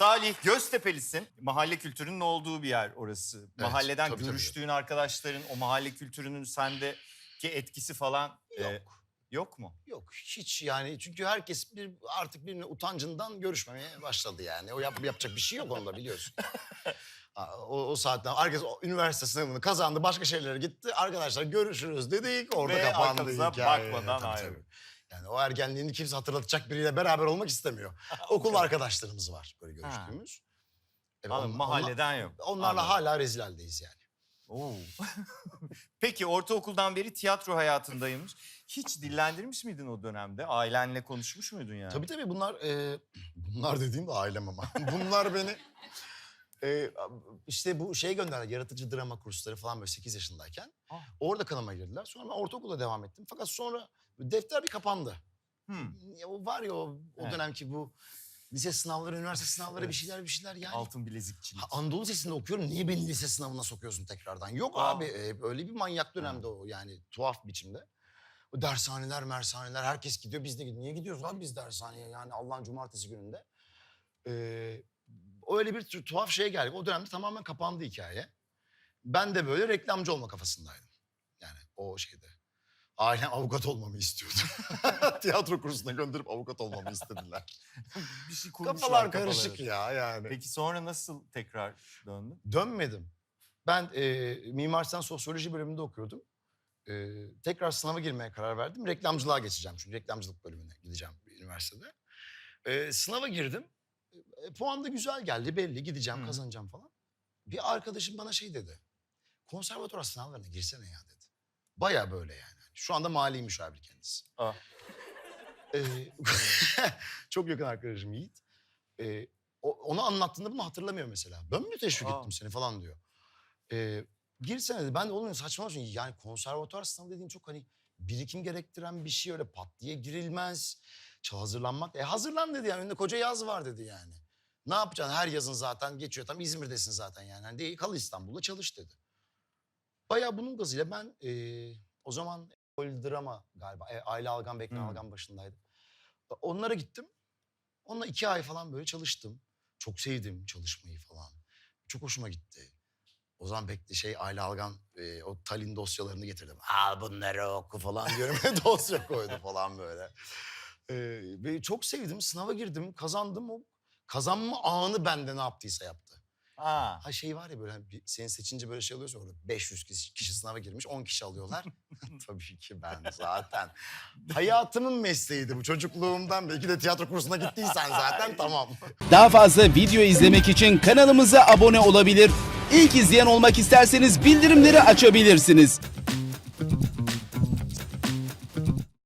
Salih Göztepe'lisin. Mahalle kültürünün olduğu bir yer orası. Mahalleden tabii, tabii. görüştüğün arkadaşların o mahalle kültürünün sendeki etkisi falan e, Yok. yok mu? Yok hiç yani çünkü herkes bir artık birbirine utancından görüşmemeye başladı yani. O yap, yapacak bir şey yok onda biliyorsun. O, o saatten herkes o üniversite sınavını kazandı başka şeylere gitti. Arkadaşlar görüşürüz dedik orada Ve kapandı arkamıza hikaye. bakmadan Tabii, ayrı. Yani o ergenliğini kimse hatırlatacak biriyle beraber olmak istemiyor. Okul arkadaşlarımız var böyle görüştüğümüz. Evet, Anladım, on- mahalleden yok. onlar- onlarla Anladım. hala rezil haldeyiz yani. Oo. Peki ortaokuldan beri tiyatro hayatındaymış. Hiç dillendirmiş miydin o dönemde? Ailenle konuşmuş muydun yani? Tabii tabii bunlar e, bunlar dediğim de ailem ama. bunlar beni e, işte bu şey gönderdiler yaratıcı drama kursları falan böyle 8 yaşındayken. Ah. Orada kanıma girdiler. Sonra ben ortaokula devam ettim. Fakat sonra defter bir kapandı. Hmm. Ya o var ya o, o Evet. dönemki bu lise sınavları, üniversite sınavları bir şeyler bir şeyler yani. Altın bilezikçilik. Ha, Anadolu Lisesi'nde okuyorum. Niye beni lise sınavına sokuyorsun tekrardan? Yok Aa. abi e, öyle bir manyak dönemde o yani tuhaf biçimde. O dershaneler, mersaneler herkes gidiyor. Biz de gidiyoruz. Niye gidiyoruz abi biz dershaneye yani Allah'ın cumartesi gününde? Ee, öyle bir tu- tuhaf şeye geldik. O dönemde tamamen kapandı hikaye. Ben de böyle reklamcı olma kafasındaydım. Yani o şeyde. Ailem avukat olmamı istiyordu. Tiyatro kursuna gönderip avukat olmamı istediler. bir şey kurmuşlar Kafalar kafaları. karışık ya yani. Peki sonra nasıl tekrar döndün? Dönmedim. Ben e, Mimar Sinan Sosyoloji bölümünde okuyordum. E, tekrar sınava girmeye karar verdim. Reklamcılığa geçeceğim çünkü reklamcılık bölümüne gideceğim bir üniversitede. E, sınava girdim. E, puan da güzel geldi belli gideceğim Hı. kazanacağım falan. Bir arkadaşım bana şey dedi. Konservatuvar sınavlarına girsene ya dedi. Baya böyle yani. Şu anda mali müşavir kendisi. Ah. E, çok yakın arkadaşım Yiğit. E, o- onu anlattığında bunu hatırlamıyor mesela. Ben mi teşvik Aa. ettim seni falan diyor. Ee, girsene dedi. Ben de oğlum çünkü yani konservatuar sınavı dediğin çok hani birikim gerektiren bir şey öyle pat diye girilmez. Çal hazırlanmak. E hazırlan dedi yani önünde koca yaz var dedi yani. Ne yapacaksın her yazın zaten geçiyor tam İzmir'desin zaten yani. Hani değil kal İstanbul'da çalış dedi. Bayağı bunun gazıyla ben e, o zaman Ekol drama galiba e, Aile Algan Bekle Hmm. Algan başındaydım. Onlara gittim. Onunla iki ay falan böyle çalıştım. Çok sevdim çalışmayı falan. Çok hoşuma gitti. O zaman bekle şey Aile Algan e, o Talin dosyalarını getirdim. Al bunları oku falan diyorum. Dosya koydu falan böyle. E, ve çok sevdim. Sınava girdim. Kazandım. O kazanma anı bende ne yaptıysa yaptı. Aa. Ha şey var ya böyle hani bir, seni seçince böyle şey oluyorsa orada 500 kişi, kişi sınava girmiş 10 kişi alıyorlar. Tabii ki ben zaten. Hayatımın mesleğiydi bu çocukluğumdan. Belki de tiyatro kursuna gittiysen zaten tamam. Daha fazla video izlemek için kanalımıza abone olabilir. İlk izleyen olmak isterseniz bildirimleri açabilirsiniz.